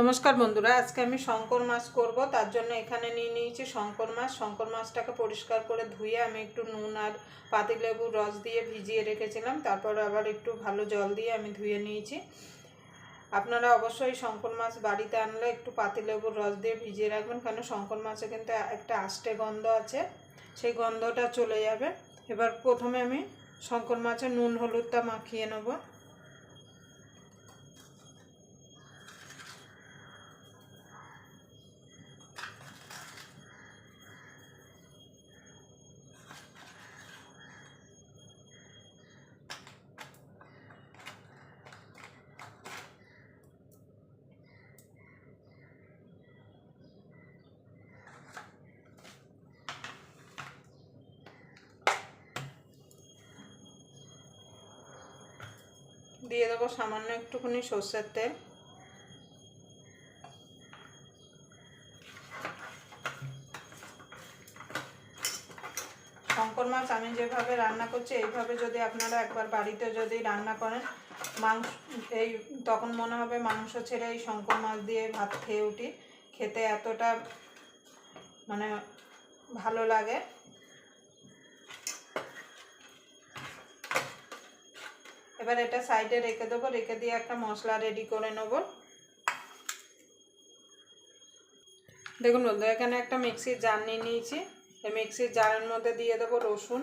নমস্কার বন্ধুরা, আজকে আমি শঙ্কর মাছ করব। তার জন্য এখানে নিয়ে নিয়েছি শঙ্কর মাছ। শঙ্কর মাছটাকে পরিষ্কার করে ধুয়ে আমি একটু নুন আর পাতিলেবুর রস দিয়ে ভিজিয়ে রেখেছিলাম। তারপর আবার একটু ভালো জল দিয়ে আমি ধুয়ে নিয়েছি। আপনারা অবশ্যই শঙ্কর মাছ বাড়িতে আনলে একটু পাতিলেবুর রস দিয়ে ভিজিয়ে রাখবেন কারণ শঙ্কর মাছে কিন্তু একটা আষ্টে গন্ধ আছে। সেই গন্ধটা চলে যাবে। এবার প্রথমে আমি শঙ্কর মাছের নুন, হলুদটা মাখিয়ে নেব। দিয়ে দেবো সামান্য একটুখানি সর্ষের তেল। শঙ্কর মাছ আমি যেভাবে রান্না করছি, এইভাবে যদি আপনারা একবার বাড়িতে যদি রান্না করেন, মাংস, এই তখন মনে হবে মাংস ছেড়ে এই শঙ্কর মাছ দিয়ে ভাত খেয়ে উঠি। খেতে এতটা মানে ভালো লাগে। এবার এটা সাইডে রেখে দেবো, রেখে দিয়ে একটা মশলা রেডি করে নেব। দেখুন বন্ধু এখানে একটা মিক্সির জার নিয়ে নিয়েছি। এই মিক্সির জারের মধ্যে দিয়ে দেবো রসুন।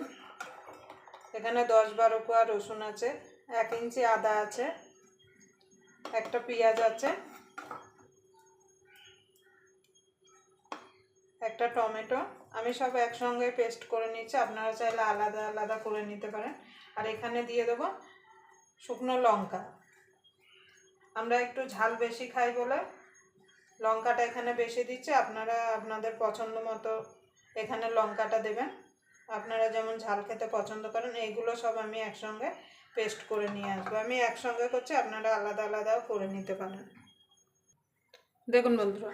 এখানে দশ বারো কোয়া রসুন আছে, এক ইঞ্চি আদা আছে, একটা পেঁয়াজ আছে, একটা টমেটো। আমি সব একসঙ্গে পেস্ট করে নিচ্ছি আপনারা চাইলে আলাদা আলাদা করে নিতে পারেন। আর এখানে দিয়ে দেবো শুকনো লঙ্কা। আমরা একটু ঝাল বেশি খাই বলে লঙ্কাটা এখানে বেশি দিচ্ছি। আপনারা আপনাদের পছন্দ মতো এখানে লঙ্কাটা দেবেন। আপনারা যেমন ঝাল খেতে পছন্দ করেন, এইগুলো সব আমি একসঙ্গে পেস্ট করে নিয়ে আসব। আমি একসঙ্গে করছি, আপনারা আলাদা আলাদাও করে নিতে পারেন। দেখুন বন্ধুরা,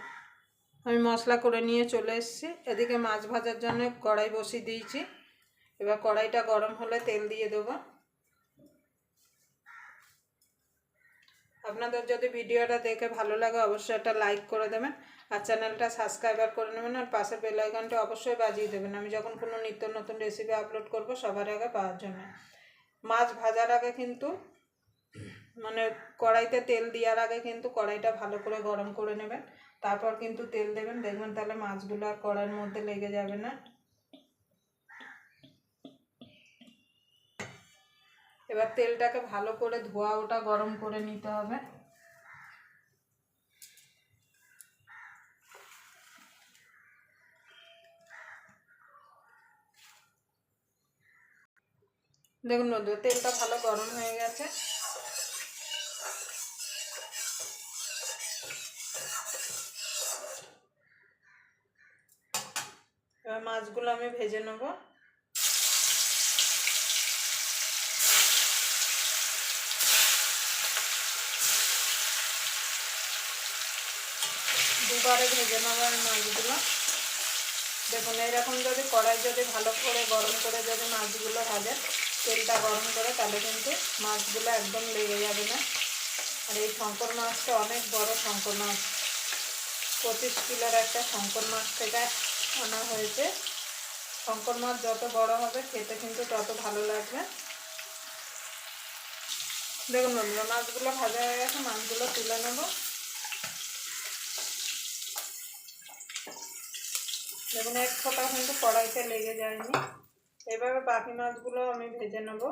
আমি মশলা করে নিয়ে চলে এসেছি। এদিকে মাছ ভাজার জন্য কড়াই বসিয়ে দিয়েছি। এবার কড়াইটা গরম হলে তেল দিয়ে দেবো। আপনাদের যদি ভিডিওটা দেখে ভালো লাগে, অবশ্যই একটা লাইক করে দেবেন আর চ্যানেলটা সাবস্ক্রাইবার করে নেবেন আর পাশে বেল আইকনটা অবশ্যই বাজিয়ে দেবেন। আমি যখন কোনো নিত্য নতুন রেসিপি আপলোড করব সবার আগে পাওয়ার জন্য। মাছ ভাজার আগে কিন্তু মানে কড়াইতে তেল দেওয়ার আগে কিন্তু কড়াইটা ভালো করে গরম করে নেবেন। তারপর কিন্তু তেল দেবেন। দেখবেন তাহলে মাছগুলো আর কড়াইয়ের মধ্যে লেগে যাবে না। এবার তেলটাকে ভালো করে ধোয়া ওটা গরম করে নিতে হবে। দেখুন বন্ধু তেলটা ভালো গরম হয়ে গেছে। এবার মাছগুলো আমি ভেজে নেব। দুবারে ভেজে আমি মাছগুলো। দেখুন, এইরকম যদি কড়াই যদি ভালো করে গরম করে যদি মাছগুলো ভাজে, তেলটা গরম করে, তাহলে কিন্তু মাছগুলো একদম লেগে যাবে না। আর এই শঙ্কর মাছটা অনেক বড় শঙ্কর মাছ। পঁচিশ কিলোর একটা শঙ্কর মাছ থেকে আনা হয়েছে। শঙ্কর মাছ যত বড় হবে, খেতে কিন্তু তত ভালো লাগবে। দেখুন বন্ধুরা, মাছগুলো ভাজা হয়ে গেছে, মাছগুলো তুলে নেব। দেখুন এক ফোঁটা কিন্তু কড়াইতে লেগে যায়নি। এভাবে বাকি মাছগুলো আমি ভেজে নেব।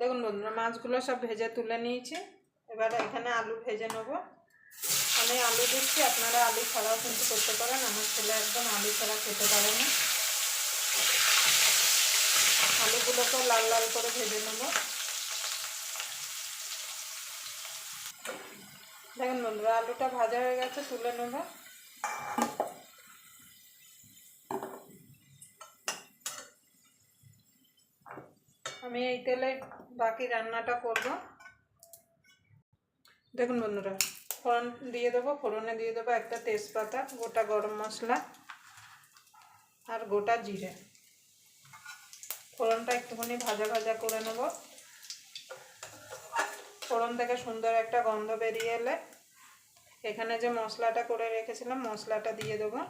দেখুন বন্ধুরা, মাছগুলো সব ভেজে তুলে নিয়েছি। এবার এখানে আলু ভেজে নেব। আমি আলু দিচ্ছি, আপনারা আলু ছাড়াও কিন্তু করতে পারেন। আমার ছেলে একদম আলু ছাড়া খেতে পারে না। আলুগুলোকেও লাল লাল করে ভেজে নেব। দেখুন বন্ধুরা, আলুটা ভাজা হয়ে গেছে, তুলে নেব। আমি এই তেলে বাকি রান্নাটা করব। দেখুন বন্ধুরা, ফোড়ন দিয়ে দেবো, ফোড়নে দিয়ে দেবো একটা তেজপাতা, গোটা গরম মশলা আর গোটা জিরে। ফোড়নটা একটুখানি ভাজা ভাজা করে নেব। ফোড়ন থেকে সুন্দর একটা গন্ধ বেরিয়ে এলে এখানে যে মশলাটা করে রেখেছিলাম, মশলাটা দিয়ে দেবো।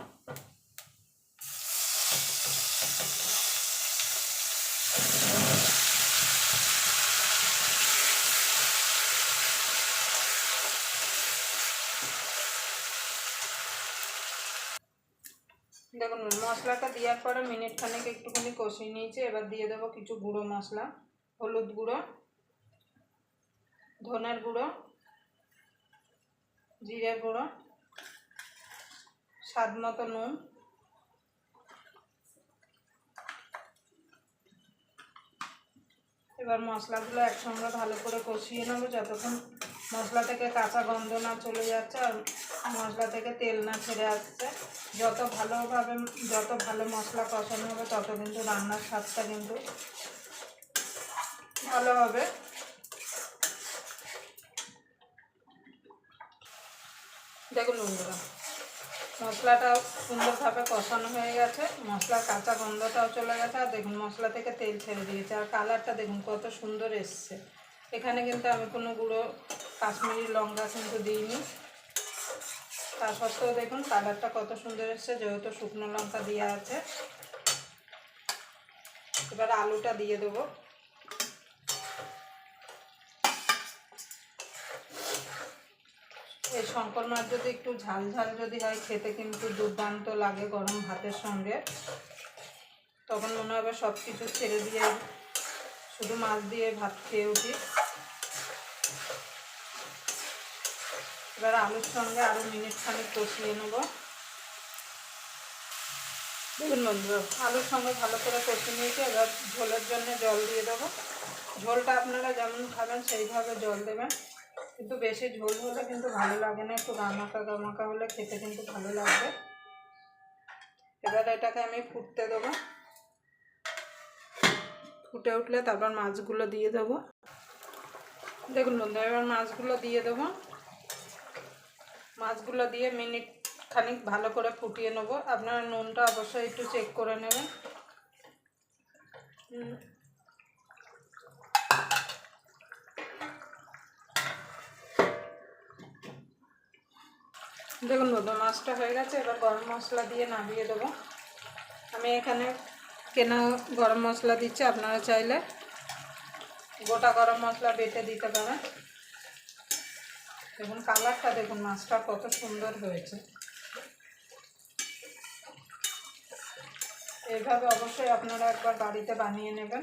দেখুন, মশলাটা দেওয়ার পরে মিনিট খানেক একটুখানি কষিয়ে নিয়েছি, এবার দিয়ে দেবো কিছু গুঁড়ো মশলা, হলুদ গুঁড়ো। ধনের গুঁড়ো জিরে গুঁড়ো, স্বাদ মতো নুন, এবার মশলাগুলো একসঙ্গে ভালো করে কষিয়ে নেব যতক্ষণ মশলা থেকে কাঁচা গন্ধ না চলে যাচ্ছে আর মশলা থেকে তেল না ছেড়ে আসছে। যত ভালোভাবে, যত ভালো মশলা কষানো হবে তত কিন্তু রান্নার স্বাদটা কিন্তু ভালো হবে। দেখুন বন্ধুরা মশলাটাও সুন্দরভাবে কষানো হয়ে গেছে। মশলার কাঁচা গন্ধটাও চলে গেছে। আর দেখুন, মশলা থেকে তেল ছেড়ে দিয়েছে। আর কালারটা দেখুন, কত সুন্দর এসছে। এখানে কিন্তু আমি কোনো গুঁড়ো কাশ্মীরি লঙ্কা কিন্তু দিইনি। তা সত্ত্বেও দেখুন, কালারটা কত সুন্দর এসছে, যেহেতু শুকনো লঙ্কা দেওয়া আছে। এবার আলুটা দিয়ে দেবো। এই শঙ্কর মাছ যদি একটু ঝাল ঝাল যদি হয়, খেতে কিন্তু দুর্দান্ত লাগে গরম ভাতের সঙ্গে। তখন মনে হবে সব কিছু ছেড়ে দিয়ে শুধু মাছ দিয়ে ভাত খেয়ে উঠি। এবার আলুর সঙ্গে আরও মিনিট খানিক কষিয়ে নেব। দেখুন বন্ধু, আলুর সঙ্গে ভালো করে কষিয়ে নিয়েছি, এবার ঝোলের জন্য জল দিয়ে দেবো। ঝোলটা আপনারা যেমন খাবেন, সেইভাবে জল দেবেন। কিন্তু বেশি ঝোল হলে কিন্তু ভালো লাগে না, একটু গামাকা গামাকা হলে খেতে কিন্তু ভালো লাগবে। এবার এটাকে আমি ফুটতে দেবো। ফুটে উঠলে তারপর মাছগুলো দিয়ে দেবো। দেখুন বন্ধু এবার মাছগুলো দিয়ে দেবো। মাছগুলো দিয়ে মিনিট খানিক ভালো করে ফুটিয়ে নেব। আপনারা নুনটা অবশ্যই একটু চেক করে নেবেন। দেখুন বন্ধু মাছটা হয়ে গেছে, এবার গরম মশলা দিয়ে নামিয়ে দেবো। আমি এখানে কেনা গরম মশলা দিচ্ছি, আপনারা চাইলে গোটা গরম মশলা বেটে দিতে পারেন। দেখুন কালারটা, দেখুন মাছটা কত সুন্দর হয়েছে। এইভাবে অবশ্যই আপনারা একবার বাড়িতে বানিয়ে নেবেন।